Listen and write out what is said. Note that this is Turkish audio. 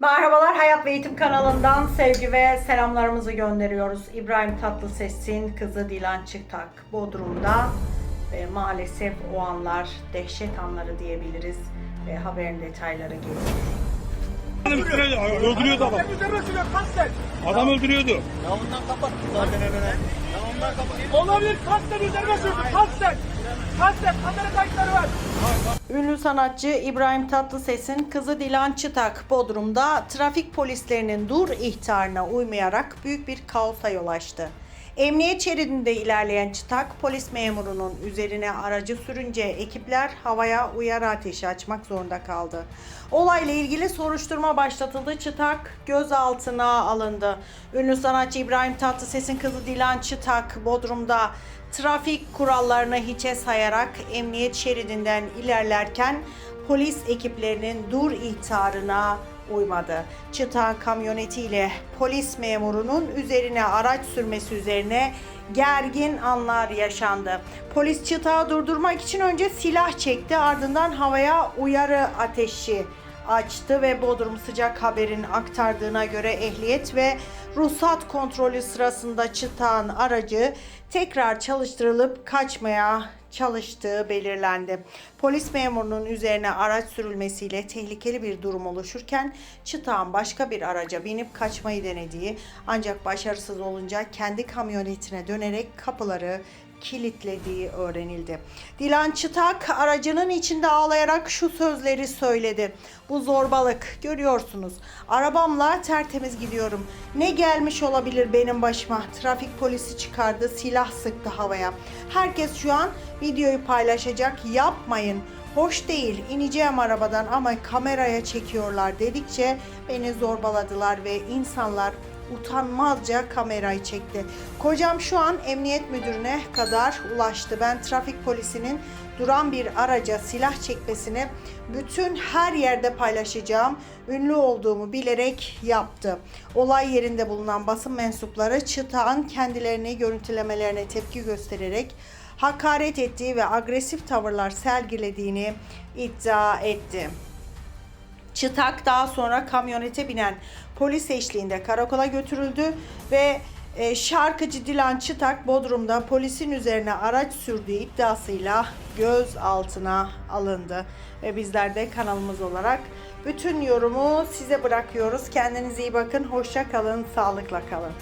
Merhabalar Hayat ve Eğitim kanalından sevgi ve selamlarımızı gönderiyoruz. İbrahim Tatlıses'in kızı Dilan Çıktak Bodrum'da ve maalesef o anlar dehşet anları diyebiliriz ve haberin detayları geliyor. Adam öldürüyordu adam. Üzerine sürüyor kasten. Adam öldürüyordu. Olabilir kasten üzerine sürdü kasten. Kasten kamera kayıtları var. Ünlü sanatçı İbrahim Tatlıses'in kızı Dilan Çıtak Bodrum'da trafik polislerinin dur ihtarına uymayarak büyük bir kaosa yol açtı. Emniyet şeridinde ilerleyen Çıtak polis memurunun üzerine aracı sürünce ekipler havaya uyarı ateşi açmak zorunda kaldı. Olayla ilgili soruşturma başlatıldı. Çıtak gözaltına alındı. Ünlü sanatçı İbrahim Tatlıses'in kızı Dilan Çıtak Bodrum'da trafik kurallarını hiçe sayarak emniyet şeridinden ilerlerken polis ekiplerinin dur ihtarına uymadı. Çıta kamyonetiyle polis memurunun üzerine araç sürmesi üzerine gergin anlar yaşandı. Polis çıtağı durdurmak için önce silah çekti ardından havaya uyarı ateşi açtı ve Bodrum Sıcak Haber'in aktardığına göre ehliyet ve ruhsat kontrolü sırasında çıtağın aracı tekrar çalıştırılıp kaçmaya çalıştığı belirlendi. Polis memurunun üzerine araç sürülmesiyle tehlikeli bir durum oluşurken çıtağın başka bir araca binip kaçmayı denediği ancak başarısız olunca kendi kamyonetine dönerek kapıları kilitlediği öğrenildi. Dilan Çıtak aracının içinde ağlayarak şu sözleri söyledi. Bu zorbalık görüyorsunuz. Arabamla tertemiz gidiyorum. Ne gelmiş olabilir benim başıma? Trafik polisi çıkardı, silah sıktı havaya. Herkes şu an videoyu paylaşacak. Yapmayın. Hoş değil. İneceğim arabadan ama kameraya çekiyorlar dedikçe beni zorbaladılar ve insanlar utanmazca kamerayı çekti. Kocam şu an emniyet müdürüne kadar ulaştı. Ben trafik polisinin duran bir araca silah çekmesini bütün her yerde paylaşacağım. Ünlü olduğumu bilerek yaptı. Olay yerinde bulunan basın mensupları Çıtağın kendilerini görüntülemelerine tepki göstererek hakaret ettiği ve agresif tavırlar sergilediğini iddia etti. Çıtak daha sonra kamyonete binen polis eşliğinde karakola götürüldü ve e, şarkıcı Dilan Çıtak Bodrum'da polisin üzerine araç sürdüğü iddiasıyla gözaltına alındı. Ve bizler de kanalımız olarak bütün yorumu size bırakıyoruz. Kendinize iyi bakın, hoşça kalın, sağlıkla kalın.